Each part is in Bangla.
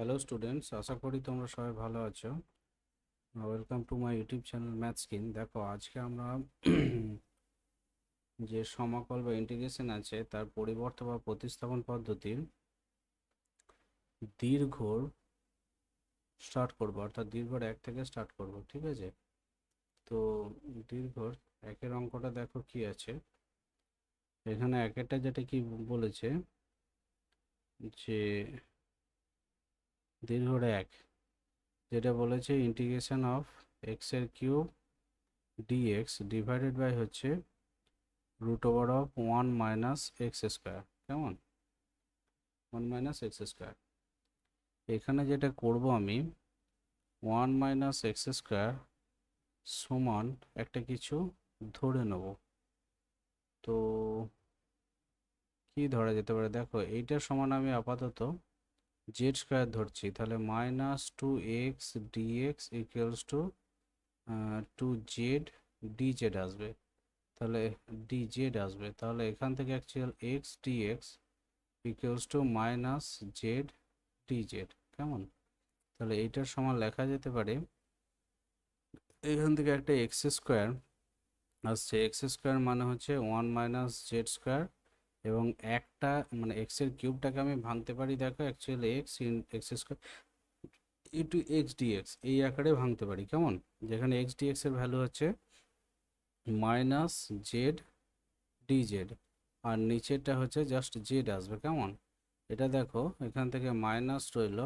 হ্যালো স্টুডেন্টস আশা করি তোমরা সবাই ভালো আছো। Welcome to my YouTube channel math skin দেখো, আজকে আমরা যে সমাকল বা ইন্টিগ্রেশন আছে, তার পরিবর্তন বা প্রতিস্থাপন পদ্ধতির দীর্ঘর স্টার্ট করব, অর্থাৎ দীর্ঘর এক থেকে স্টার্ট করব, ঠিক আছে? তো দীর্ঘর একের অঙ্কটা দেখো কি আছে। এখানে একেরটা যেটা কি বলেছে, যে দীর্ঘর এক যেটা বলেছে ইন্টিগ্রেশন অফ এক্সের কিউব ডিএক্স ডিভাইডেড বাই হচ্ছে root over of one minus X square কেমন? ওয়ান মাইনাস এক্স স্কোয়ার এখানে যেটা করব আমি ওয়ান মাইনাস এক্স স্কোয়ার সমান একটা কিছু ধরে নেব। তো কি ধরা যেতে পারে? দেখো, এইটার সমান আমি আপাতত জেড স্কোয়ার ধরছি, তাহলে minus two X DX equals to two Z D Z আসবে। তাহলে ডি জেড আসবে। তাহলে এখান থেকে actual X DX equals to minus Z D Z কেমন? তাহলে এইটার সমান লেখা যেতে পারে, এখান থেকে একটা এক্স স্কোয়ার আসছে। এক্স স্কোয়ার মানে হচ্ছে ওয়ান মাইনাস জেড স্কোয়ার এবং একটা মানে এক্সের কিউবটাকে আমি ভাঙতে পারি, দেখো actually X in X square into X DX এই আকারে ভাঙতে পারি, কেমন? যেখানে এক্স ডিএক্স এর ভ্যালু হচ্ছে মাইনাস জেড ডি জেড আর নিচেরটা হচ্ছে জাস্ট জেড আসবে, কেমন? এটা দেখো, এখান থেকে মাইনাস রইল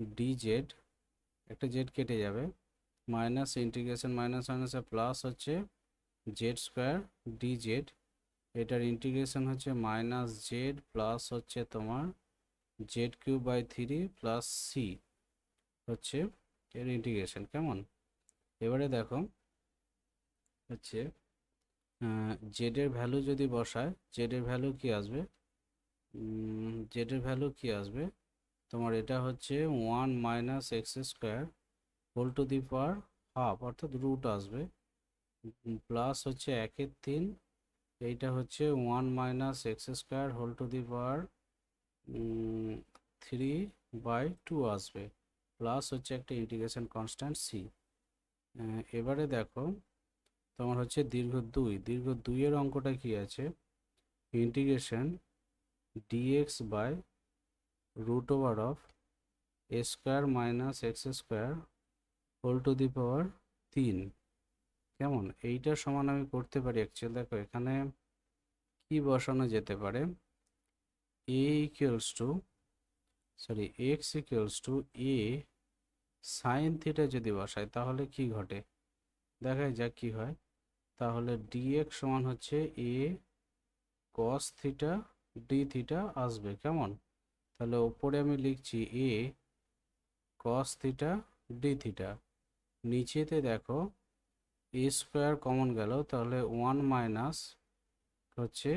ডি জেড একটা জেড কেটে যাবে মাইনাস ইন্টিগ্রেশন মাইনাস মাইনাসে প্লাস হচ্ছে জেড স্কোয়ার ডি জেড এটার ইন্টিগ্রেশন হচ্ছে মাইনাস জেড প্লাস হচ্ছে তোমার Z cube by three plus C হচ্ছে এর ইন্টিগ্রেশন কেমন? এবারে দেখো, হচ্ছে জেডের ভ্যালু যদি বসায় জেডের ভ্যালু কি আসবে? জেডের ভ্যালু কি আসবে? তোমার এটা হচ্ছে one minus X square whole to the power half অর্থাৎ রুট আসবে প্লাস হচ্ছে একের তিন এইটা হচ্ছে one minus X square whole to the power three by two আসবে, প্লাস হচ্ছে একটা ইন্টিগ্রেশন কনস্ট্যান্ট সি। এবারে দেখো, তোমার হচ্ছে দীর্ঘ দুই, দীর্ঘ দুইয়ের অঙ্কটা কি আছে? Integration DX by root over of A square minus X square whole to the power তিন। কেমন? এইটার সমান আমি করতে পারি অ্যাকচুয়ালি দেখো, এখানে কি বসানো যেতে পারে? A equals to sorry X equals to A sine theta যদি বসাই, তাহলে কি ঘটে? দেখা যাক কি হয়। তাহলে ডিএক্স সমান হচ্ছে A cos theta D theta আসবে, কেমন? তাহলে ওপরে আমি লিখছি A cos theta D theta নিচেতে দেখো স্কোয়ার কমন গেল, তাহলে ওয়ান মাইনাস হচ্ছে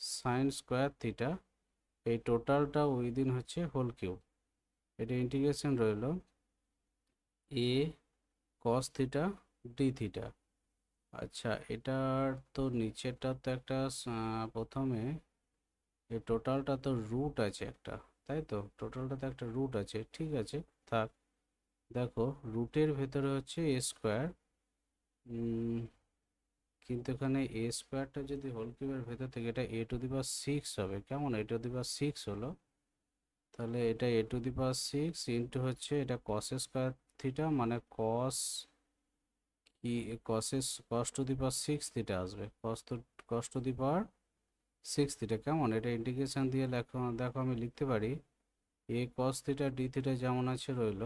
সাইন স্কোয়ার থিটা, এই টোটালটা উইদিন হচ্ছে হোল কিউব। এটা ইন্টিগ্রেশন রইল A cos theta D theta. আচ্ছা এটার তো নিচেরটা তো একটা প্রথমে এই টোটালটা তো রুট আছে একটা, তাই তো? টোটালটা তো একটা রুট আছে, ঠিক আছে, থাক। দেখো, রুটের ভেতরে হচ্ছে এ স্কোয়ার কিন্তু এখানে এ স্কোয়ারটা যদি হোল কিউবের ভেতর থেকে এটা এ টু দি পাওয়ার সিক্স হবে, কেমন? এ টু দি পাওয়ার সিক্স হলো। তাহলে এটা A to the power six into হচ্ছে এটা কস স্কোয়ার থিটা মানে কস কি কসেস cos to the power six theta আসবে। Cos two cos to the power six theta কেমন? এটা ইন্টিগ্রেশন দিয়ে লেখো, দেখো আমি লিখতে পারি। A cos theta D theta যেমন আছে রইল,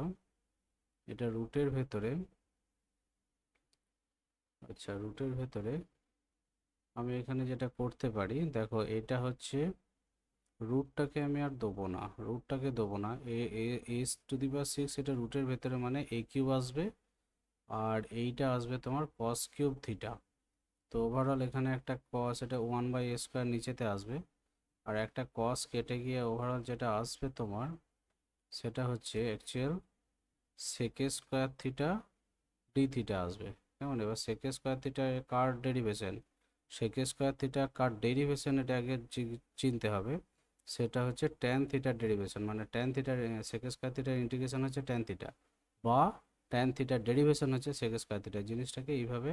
এটা রুটের ভেতরে আচ্ছা রুটের ভেতরে আমি এখানে যেটা করতে পারি, দেখো এটা হচ্ছে রুটটাকে আমি আর দেবো না, রুটটাকে দেবো না। A S to the power six এটা রুটের ভেতরে মানে এ কিউব আসবে আর এইটা আসবে তোমার কস কিউব থিটা। তো ওভারঅল এখানে একটা কস, এটা ওয়ান বাই এ স্কোয়ার নিচেতে আসবে আর একটা কস কেটে গিয়ে ওভারঅল যেটা আসবে তোমার সেটা হচ্ছে অ্যাকচুয়াল সেকে স্কোয়ার থিটা ডি থিটা আসবে। কেমন এবার সেকে স্কোয়ার থিটা কার ডেরিভেশন সেকে স্কোয়ার থিটা কার ডেরিভেশন এটা আগে চিনতে হবে। সেটা হচ্ছে ট্যান থিটার ডেরিভেশন মানে ট্যান থিটার সেক স্কোয়ার থিটার ইন্টিগ্রেশন হচ্ছে ট্যান থিটা বা ট্যান থিটার ডেরিভেশন হচ্ছে সেক স্কোয়ার থিটা জিনিসটাকে এইভাবে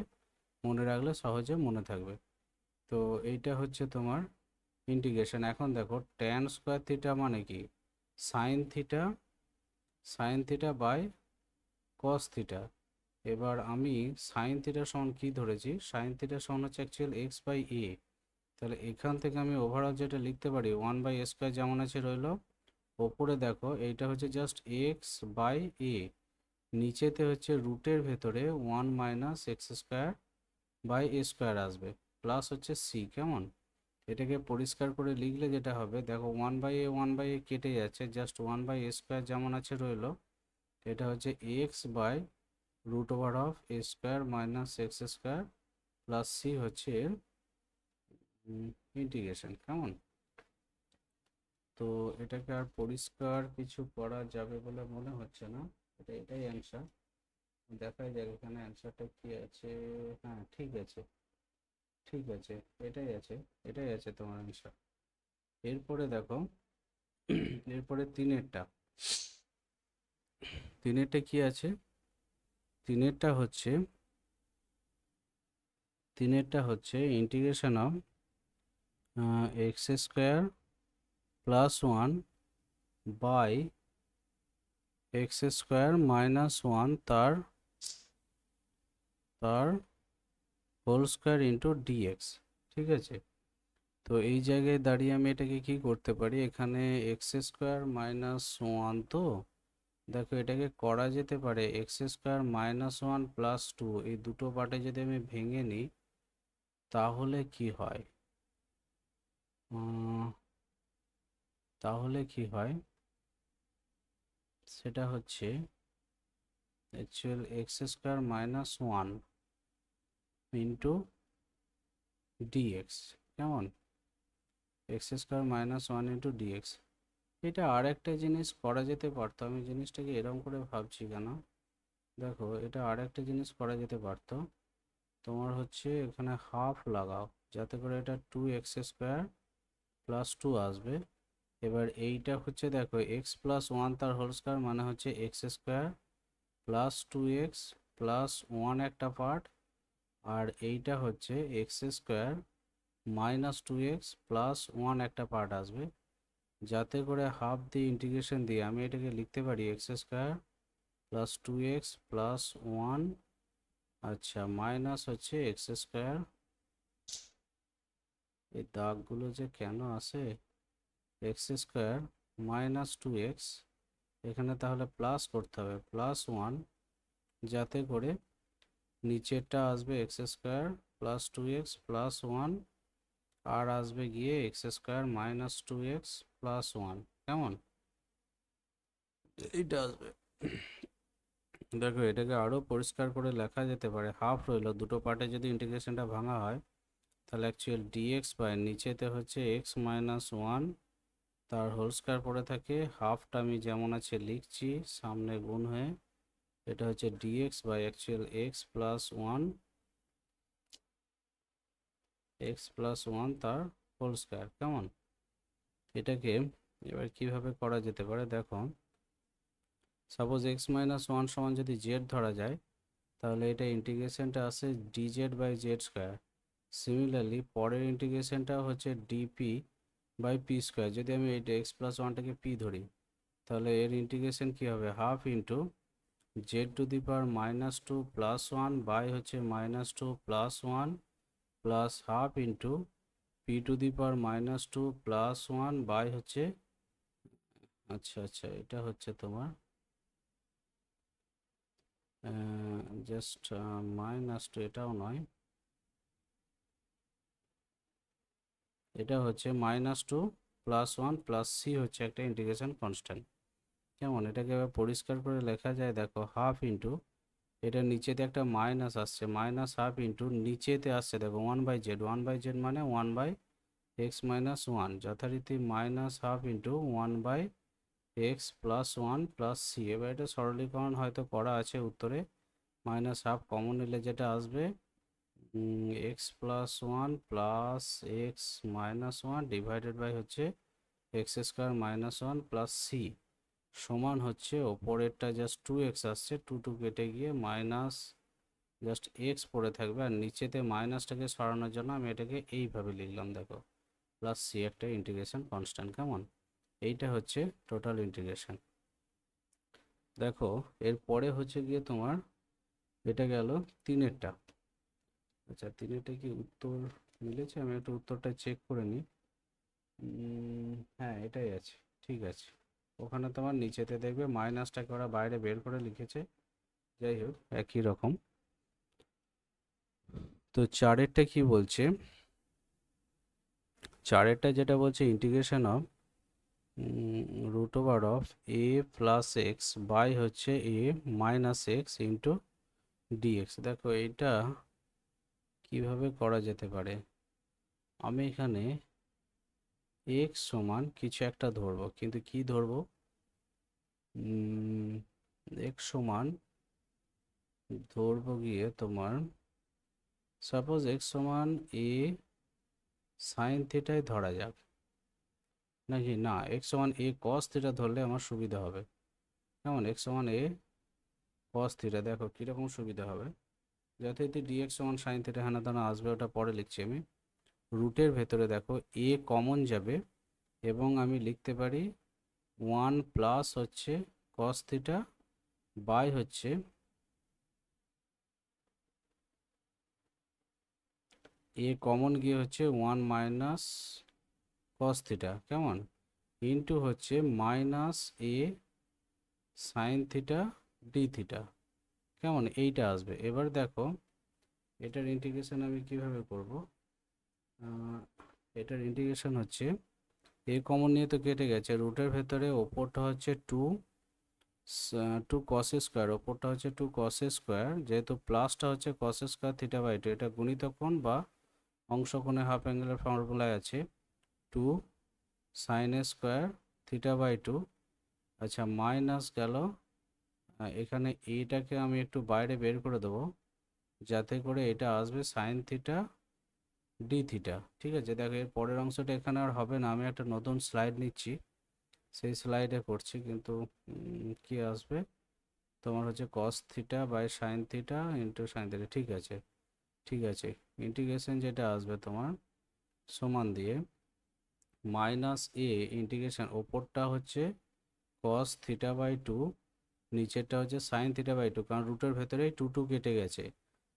মনে রাখলে সহজে মনে থাকবে। তো এইটা হচ্ছে তোমার ইন্টিগ্রেশন এখন দেখো ট্যান স্কোয়ার থিটা মানে কি? Sine theta sine theta by cos theta এবার আমি সাইন থিটা সমান কি ধরেছি? সাইন থিটা সমান হচ্ছে অ্যাকচুয়াল এক্স বাই এ তাহলে এখান থেকে আমি ওভারঅল যেটা লিখতে পারি ওয়ান বাই স্কোয়ার যেমন আছে রইল। ওপরে দেখো, এইটা হচ্ছে জাস্ট এক্স বাই এ নিচেতে হচ্ছে রুটের ভেতরে one minus X square by A square আসবে প্লাস হচ্ছে সি কেমন? এটাকে পরিষ্কার করে লিখলে যেটা হবে, দেখো one by A one by A কেটে যাচ্ছে just one by A square যেমন আছে রইল, এটা হচ্ছে X by root over of A square minus X square plus C হচ্ছে এর ইন্টিগ্রেশন কেমন? তো এটাকে আর পরিষ্কার কিছু করা যাবে বলে মনে হচ্ছে না, এটা এটাই অ্যান্সার দেখাই যাক এখানে অ্যান্সারটা কি আছে। হ্যাঁ ঠিক আছে। ঠিক আছে, এটাই আছে এটাই আছে তোমার অ্যান্সার এরপরে দেখো, এরপরে তিনেরটা। তিনেরটা কি আছে? তিনেরটা হচ্ছে তিনেরটা হচ্ছে integration of X square plus one by X square minus one তার তার হোল স্কোয়ার ইন্টু ডিএক্স ঠিক আছে? তো এই জায়গায় দাঁড়িয়ে আমি এটাকে কি করতে পারি? এখানে এক্স স্কোয়ার মাইনাস ওয়ান তো দেখো, এটাকে করা যেতে পারে X square minus one plus two এই দুটো পার্টে যদি আমি ভেঙে নিই, তাহলে কি হয়? তাহলে কি হয়? সেটা হচ্ছে actual X square minus one into DX কেমন? X square minus one into DX এটা আর একটা জিনিস করা যেতে পারতো। আমি জিনিসটাকে এরকম করে ভাবছি কেন? দেখো, এটা আর একটা জিনিস করা যেতে পারতো। তোমার হচ্ছে এখানে হাফ লাগাও, যাতে করে এটা two X square plus two আসবে। এবার এইটা হচ্ছে দেখো এক্স প্লাস ওয়ান তার হোল স্কোয়ার মানে হচ্ছে X square plus two X plus one একটা পার্ট আর এইটা হচ্ছে X square minus two X plus one একটা পার্ট আসবে। যাতে করে হাফ দিয়ে ইন্টিগ্রেশন দিয়ে আমি এটাকে লিখতে পারি X square plus two X plus one আচ্ছা মাইনাস হচ্ছে এক্স স্কোয়ার এই দাগগুলো যে কেন আসে X square minus two X এখানে তাহলে প্লাস করতে হবে প্লাস ওয়ান যাতে করে নিচেরটা আসবে X square plus two X plus one আর আসবে গিয়ে X square minus two X plus one কেমন? এইটা আসবে। দেখো এটাকে আরও পরিষ্কার করে লেখা যেতে পারে হাফ রইল দুটো পার্টে যদি ইন্টিগ্রেশনটা ভাঙা হয় তাহলে অ্যাকচুয়াল ডিএক্স বাই নিচেতে হচ্ছে এক্স মাইনাস ওয়ান তার হোল স্কোয়ার পড়ে থাকে হাফটা আমি যেমন আছে লিখছি সামনে গুণ হয়ে এটা হচ্ছে DX by actual X plus one X plus one তার হোল স্কোয়ার কেমন? এটাকে এবার কীভাবে করা যেতে পারে? দেখো সাপোজ এক্স মাইনাস ওয়ান সমান যদি জেড ধরা যায়, তাহলে এটা ইন্টিগ্রেশনটা আসে D Z by Z square similarly পরের ইন্টিগ্রেশনটা হচ্ছে ডিপি বাই পি স্কোয়ার যদি আমি এটা এক্স প্লাস ওয়ানটাকে পি ধরি, তাহলে এর ইন্টিগ্রেশন কী হবে? Half into Z to the power minus two plus one by হচ্ছে minus two plus one plus half into P to the power minus two plus one by হচ্ছে আচ্ছা আচ্ছা এটা হচ্ছে তোমার জাস্ট মাইনাস টু এটাও নয়। এটা হচ্ছে minus two plus one plus C হচ্ছে একটা ইন্টিগ্রেশন কনস্ট্যান্ট কেমন? এটাকে এবার পরিষ্কার করে লেখা যায়, দেখো হাফ ইন্টু এটা নিচেতে একটা মাইনাস আসছে। মাইনাস হাফ ইন্টু নিচেতে আসছে। দেখো one by Z one by Z মানে one by X minus one যথারীতি minus half into one by X plus one plus C এবার এটা সরলীকরণ হয়তো করা আছে উত্তরে। মাইনাস হাফ কমন নিলে যেটা আসবে X plus one plus X minus one divided by হচ্ছে X square minus one plus C সমান হচ্ছে ওপরেরটা জাস্ট টু এক্স আসছে টু টু কেটে গিয়ে মাইনাস জাস্ট এক্স পড়ে থাকবে। আর নিচেতে মাইনাসটাকে সরানোর জন্য আমি এটাকে এইভাবে লিখলাম, দেখো। প্লাস সি একটা ইন্টিগ্রেশন কনস্ট্যান্ট কেমন? এইটা হচ্ছে টোটাল ইন্টিগ্রেশন দেখো, এরপরে হচ্ছে গিয়ে তোমার এটা গেল তিনেরটা। আচ্ছা তিনেরটা কি উত্তর মিলেছে? আমি একটু উত্তরটা চেক করে নিই। হ্যাঁ এটাই আছে, ঠিক আছে। ওখানে তোমার নিচেতে দেখবে মাইনাসটাকে ওরা বাইরে বের করে লিখেছে? যাই হোক, একই রকম। তো চারেরটা কি বলছে? চারেরটা যেটা বলছে integration of root over of A plus X by হচ্ছে A minus X into DX দেখো, এইটা কীভাবে করা যেতে পারে? আমি এখানে এক্স সমান কিছু একটা ধরবো, কিন্তু কি ধরবো? এক্স সমান ধরবো গিয়ে তোমার সাপোজ এক্স সমান এ সাইন থিটাই ধরা যাক। নাকি? না এক্স সমান এ কস থিটা ধরলে আমার সুবিধা হবে। কেমন? এক্স সমান এ কস থিটা দেখো কীরকম সুবিধা হবে। যাতে এতে ডিএক্স সমান সাইন থিটা হ্যানা দানা আসবে ওটা পরে লিখছি আমি। রুটের ভেতরে দেখো এ কমন যাবে এবং আমি লিখতে পারি ওয়ান প্লাস হচ্ছে কস থিটা বাই হচ্ছে এ কমন গিয়ে হচ্ছে ওয়ান মাইনাস কস থিটা কেমন? ইন্টু হচ্ছে minus A sine theta D theta কেমন? এইটা আসবে। এবার দেখো, এটার ইন্টিগ্রেশন আমি কীভাবে করব? এটার ইন্টিগ্রেশন হচ্ছে এ কমন নিয়ে তো কেটে গেছে রুটের ভেতরে ওপরটা হচ্ছে টু টু কস স্কোয়ার ওপরটা হচ্ছে টু কস স্কোয়ার যেহেতু প্লাসটা হচ্ছে cos square theta by two এটা গুণিতক কোণ বা অংশকোণে হাফ অ্যাঙ্গেলের ফর্মুলায় আছে two sine square theta by two আচ্ছা মাইনাস গেল এখানে এটাকে আমি একটু বাইরে বের করে দেবো, যাতে করে এটা আসবে সাইন থিটা ডি থিটা ঠিক আছে? দেখো, এর পরের অংশটা এখানে আর হবে না। আমি একটা নতুন স্লাইড নিচ্ছি। সেই স্লাইডে করছি, কিন্তু কি আসবে? তোমার হচ্ছে cos theta by sine theta into sine theta ঠিক আছে? ঠিক আছে। ইন্টিগ্রেশন যেটা আসবে তোমার, সমান দিয়ে মাইনাস এ ইন্টিগ্রেশন ওপরটা হচ্ছে কস থিটা বাই টু নিচেরটা হচ্ছে সাইন থিটা বাই টু কারণ রুটের ভেতরেই টু টু কেটে গেছে।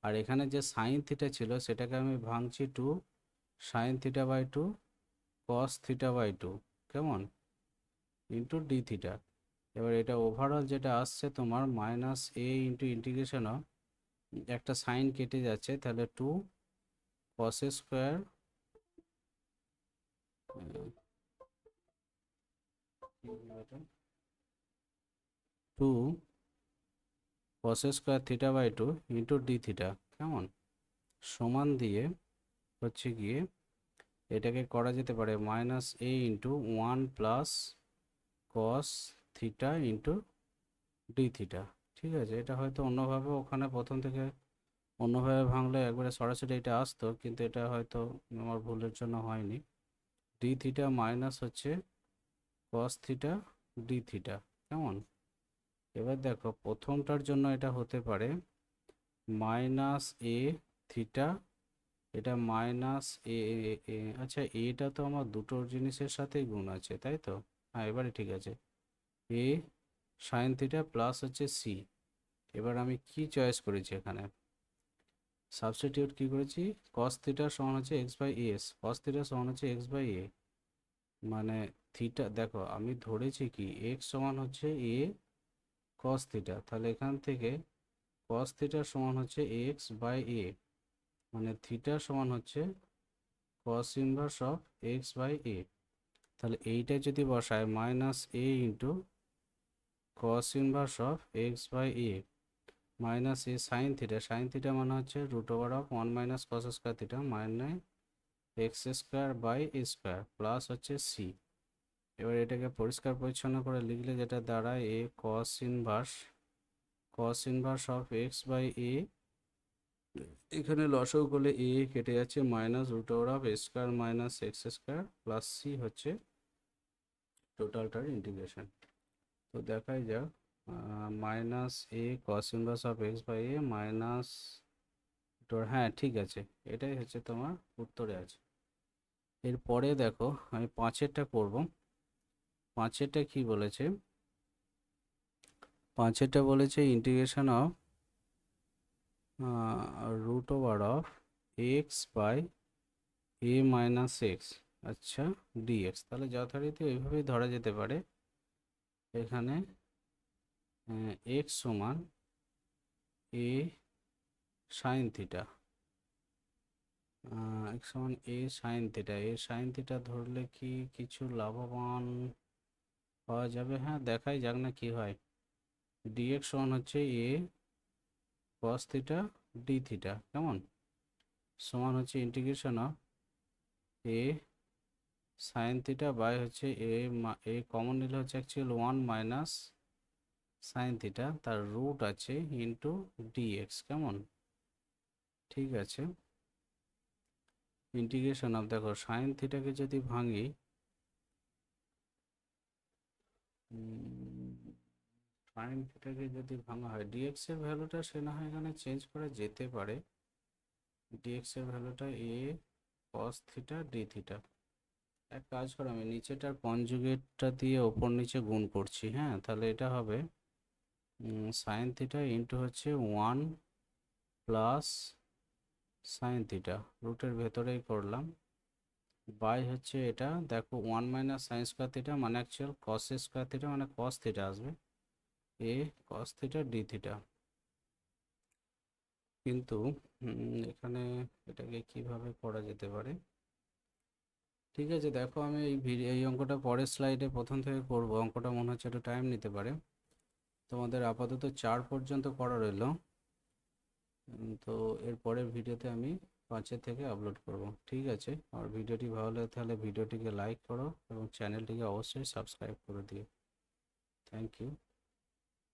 আর এখানে যে সাইন থিটা ছিল, সেটাকে আমি ভাঙছি two sine theta by two cos theta by two কেমন? ইন্টু ডি থিটা এবার এটা ওভারঅল যেটা আসছে তোমার minus A into integration of একটা সাইন কেটে যাচ্ছে, তাহলে two cos square two cos square theta by two into D theta কেমন? সমান দিয়ে হচ্ছে গিয়ে এটাকে করা যেতে পারে minus A into one plus cos theta into D theta ঠিক আছে? এটা হয়তো অন্যভাবে ওখানে প্রথম থেকে অন্যভাবে ভাঙলে একবারে সরাসরি এটা আসতো, কিন্তু এটা হয়তো আমার ভুলের জন্য হয়নি। ডি থিটা মাইনাস হচ্ছে কস থিটা ডি থিটা কেমন? এবার দেখো প্রথমটার জন্য এটা হতে পারে মাইনাস এ থিটা, এটা মাইনাস এ আচ্ছা এটা তো আমার দুটো জিনিসের সাথেই গুণ আছে, তাই তো? হ্যাঁ এবারে ঠিক আছে। এ সাইন থিটা প্লাস হচ্ছে সি। এবার আমি কি চয়েস করেছি এখানে? সাবস্টিটিউট কি করেছি? কস থিটা সমান হচ্ছে X by S. Cos theta সমান হচ্ছে এক্স বাই এ। মানে থিটা, দেখো আমি ধরেছি কি এক্স সমান হচ্ছে এ কস থিটা তাহলে এখান থেকে কস থিটা সমান হচ্ছে এক্স বাই এ মানে থিটা সমান হচ্ছে cos inverse of X by A তাহলে এইটা যদি বসায় minus A into cos inverse of X by A minus A sine theta sine theta মানে হচ্ছে root over of one minus cos theta minus X square by square plus হচ্ছে সি এবার এটাকে পরিষ্কার পরিচ্ছন্ন করে লিখলে যেটা দাঁড়ায়, A cos inverse cos inverse of X by A এখানে লসও করলে এ কেটে যাচ্ছে minus root over of square minus x square plus c হচ্ছে টোটালটার ইন্টিগ্রেশন তো দেখাই যাক minus a cos inverse of x by a minus হ্যাঁ ঠিক আছে, এটাই হচ্ছে তোমার উত্তরে আছে। এরপরে দেখো, আমি পাঁচেরটা করব। পাঁচেরটা কি বলেছে? পাঁচেরটা বলেছে integration of root over of x by a minus x আচ্ছা ডিএক্স তাহলে যথারীতি ওইভাবেই ধরা যেতে পারে। এখানে এক্স সমান এ সাইন থিটা এক্স সমান a sine theta a sine theta ধরলে কি কিছু লাভবান পাওয়া যাবে। হ্যাঁ দেখাই যাক না কি হয়। ডিএক্স সমান হচ্ছে a cos theta d theta কেমন? সমান হচ্ছে integration of a sine theta by হচ্ছে এ এ কমন নিলে হচ্ছে actual one minus sine theta তার রুট আছে ইন্টু ডিএক্স কেমন? ঠিক আছে। ইন্টিগ্রেশন অফ দেখো সাইন থিটাকে যদি ভাঙি সাইন থিটাকে যদি ভাঙা হয় ডিএক্স এর ভ্যালুটা সে না হয় এখানে চেঞ্জ করা যেতে পারে। ডিএক্স এর ভ্যালুটা a cos theta d theta এক কাজ করো, আমি নিচেটার কনজুগেটটা দিয়ে ওপর নিচে গুণ করছি হ্যাঁ? তাহলে এটা হবে সাইন থিটা ইন্টু হচ্ছে ওয়ান প্লাস সাইন থিটা রুটের ভেতরেই করলাম। বাই হচ্ছে এটা, দেখো one minus sine square theta মানে অ্যাকচুয়াল কস স্কোয়ার থিটা মানে কস থিটা আসবে। A cos theta d theta কিন্তু এখানে এটাকে কীভাবে করা যেতে পারে? ঠিক আছে, দেখো আমি এই ভিডিও এই অঙ্কটা পরের স্লাইডে প্রথম থেকে করব। অঙ্কটা মনে হচ্ছে একটু টাইম নিতে পারে। তোমাদের আপাতত চার পর্যন্ত করা রইল। তো এর পরের ভিডিওতে আমি পাঁচের থেকে আপলোড করব। ঠিক আছে? আর ভিডিওটি ভালো লাগে তাহলে ভিডিওটিকে লাইক করো এবং চ্যানেলটিকে অবশ্যই সাবস্ক্রাইব করে দিও। Thank you